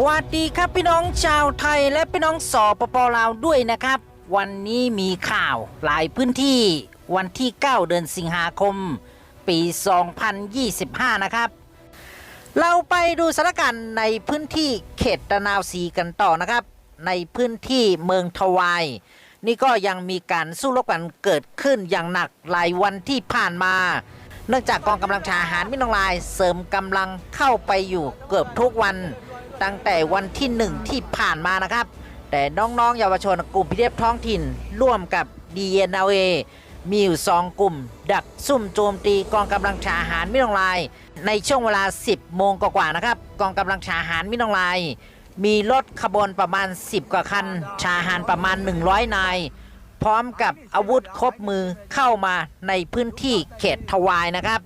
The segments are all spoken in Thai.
สวัสดีครับพี่น้องชาวไทยและพี่น้องสปปลาวด้วยนะครับ วันนี้มีข่าวหลายพื้นที่วันที่ 9 เดือนสิงหาคม ปี 2025 นะครับ เราไปดูสถานการณ์ในพื้นที่เขตตะนาวศรีกันต่อนะครับ ในพื้นที่เมืองทวาย นี่ก็ยังมีการสู้รบกันเกิดขึ้นอย่างหนักหลายวันที่ผ่านมาเนื่องจากกองกำลังทหารมิตรลายเสริมกำลังเข้าไปอยู่เกือบทุกวัน ตั้งแต่วันที่หนึ่งที่ผ่านมานะครับ แต่น้องๆเยาวชนกลุ่มพิเทพท้องถิ่น ร่วมกับ d n a มีอยู่สองกลุ่ม ดักซุ่มโจมตีกองกำลังทหารมิตรลาย ในช่วงเวลา 10 โมงกว่าๆนะครับ กองกำลังทหารมิตรลาย มีรถขบวนประมาณ 10 กว่าคันทหารประมาณ 100 นาย พร้อมกับอาวุธครบมือเข้ามาในพื้นที่เขตทวายนะครับ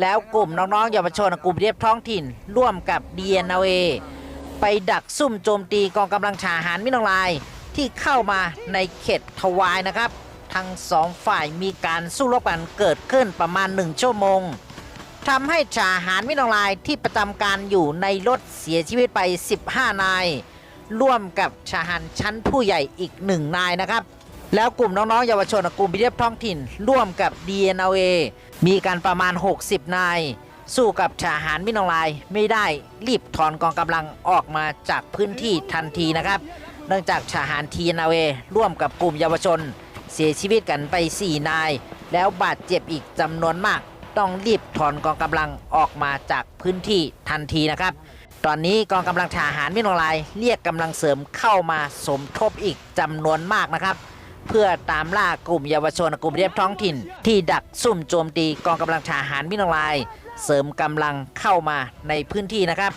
แล้วกลุ่มน้องๆเยาวชนกลุ่มเรียบท้องถิ่น ร่วมกับ d n a ไปดักซุ่มโจมตีกองกำลังทหารมิตรลาย ที่เข้ามาในเขตทวายนะครับ ทั้งสองฝ่ายมีการสู้รบกันเกิดขึ้นประมาณ1ชั่วโมงทำให้ทหารมิตรลายที่ประจำการอยู่ในรถเสียชีวิตไป 15 นาย ร่วมกับทหารชั้นผู้ใหญ่อีกหนึ่งนายนะครับแล้วกลุ่มน้องๆเยาวชนกลุ่มพิเทพท้องถิ่น ร่วมกับ DNA มีการประมาณ 60 นาย สู้กับทหารมินองลายไม่ได้รีบถอนกองกำลังออกมาจากพื้นที่ทันทีนะครับ เนื่องจากทหาร TNLA ร่วมกับกลุ่มเยาวชน เสียชีวิตกันไป 4 นาย แล้วบาดเจ็บอีกจำนวนมาก ต้องรีบถอนกองกำลังออกมาจากพื้นที่ทันทีนะครับ ตอนนี้กองกำลังทหารมินองลายเรียกกำลังเสริมเข้ามาสมทบอีกจำนวนมากนะครับเพื่อตามล่ากลุ่มเยาวชนกลุ่มเรียบท้องถิ่น ที่ดักซุ่มโจมตีกองกำลังทหารมินองลาย เสริมกำลังเข้ามาในพื้นที่นะครับ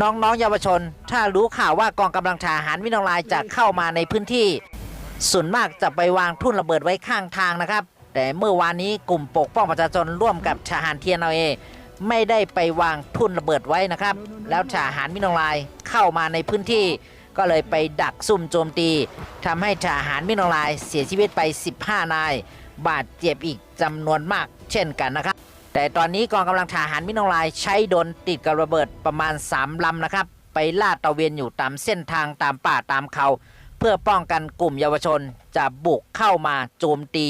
น้องๆเยาวชน ถ้ารู้ข่าวว่ากองกำลังทหารมินองลายจะเข้ามาในพื้นที่ ส่วนมากจะไปวางทุ่นระเบิดไว้ข้างทางนะครับ แต่เมื่อวานนี้กลุ่มปกป้องประชาชนร่วมกับทหารเทียนเอไม่ได้ไปวางทุ่นระเบิดไว้นะครับ แล้วทหารมินองลายเข้ามาในพื้นที่ ก็เลยไปดักซุ่มโจมตีทำให้ทหารมินองลายเสียชีวิตไป 15 นาย บาดเจ็บอีกจำนวนมากเช่นกันนะครับ แต่ตอนนี้กองกำลังทหารมินองลายใช้โดนติดกับระเบิดประมาณ 3ลำนะครับ ไปลาดตะเวนอยู่ตามเส้นทางตามป่าตามเขา เพื่อป้องกันกลุ่มเยาวชนจะบุกเข้ามาโจมตี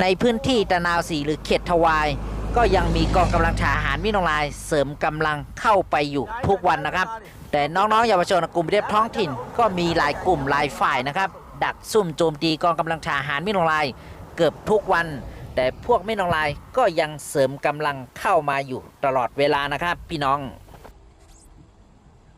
ในพื้นที่ตะนาวสีหรือเขตทวาย ก็ยังมีกองกำลังทหารมินองลาย เสริมกำลังเข้าไปอยู่ทุกวันนะครับ แต่น้องๆเยาวชนกลุ่มเรียบท้องถิ่น ก็มีหลายกลุ่มหลายฝ่ายนะครับ ดักซุ่มโจมตีกองกำลังทหารมินองลาย เกือบทุกวัน แต่พวกไม่นองลายก็ยังเสริมกำลังเข้ามาอยู่ตลอดเวลานะครับ พี่น้อง